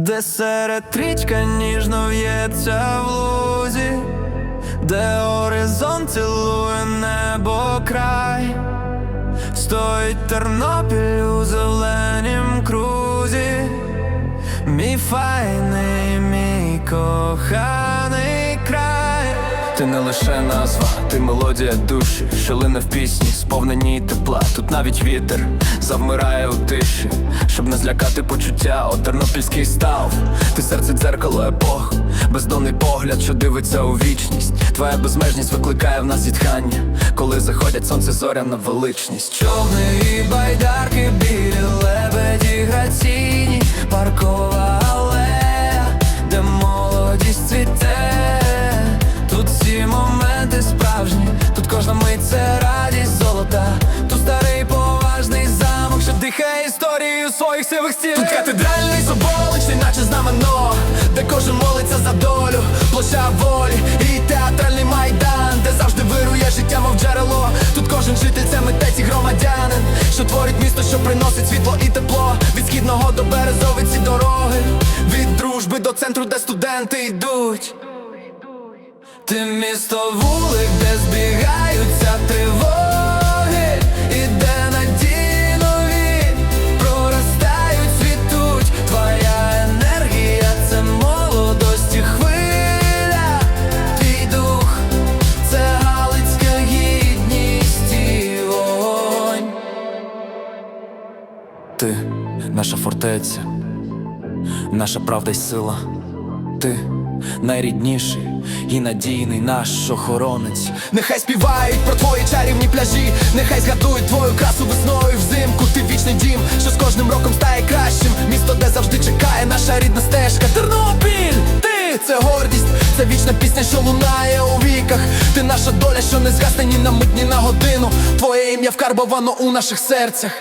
де серед річка ніжно в'ється в лузі, де горизонт цілує небо край, стоїть Тернопіль у зеленім крузі, мій файний, мій край. Ти не лише назва, ти мелодія душі, що лине в пісні, сповнені тепла. Тут навіть вітер завмирає у тиші, щоб не злякати почуття, от тернопільський став. Ти серце дзеркало епох, бездонний погляд, що дивиться у вічність. Твоя безмежність викликає в нас зітхання, коли заходять сонце зоря на величність. Човни і байдарки, білі лебеді граційні, історією своїх сивих стін. Тут катедральний соболичний, наче знамено, де кожен молиться за долю, площа волі і театральний майдан, де завжди вирує життя, мов джерело. Тут кожен житель це митець і громадянин, що творить місто, що приносить світло і тепло. Від східного до березовиці дороги, від дружби до центру, де студенти йдуть. Ти місто вулик, де збігаються Ти наша фортеця, наша правда й сила. Ти найрідніший і надійний наш охоронець. Нехай співають про твої чарівні пляжі, нехай згадують твою красу весною взимку. Ти вічний дім, що з кожним роком стає кращим. Місто, де завжди чекає наша рідна стежка. Тернопіль! Ти це гордість, це вічна пісня, що лунає у віках. Ти наша доля, що не згасне ні на мить, ні на годину. Твоє ім'я вкарбовано у наших серцях.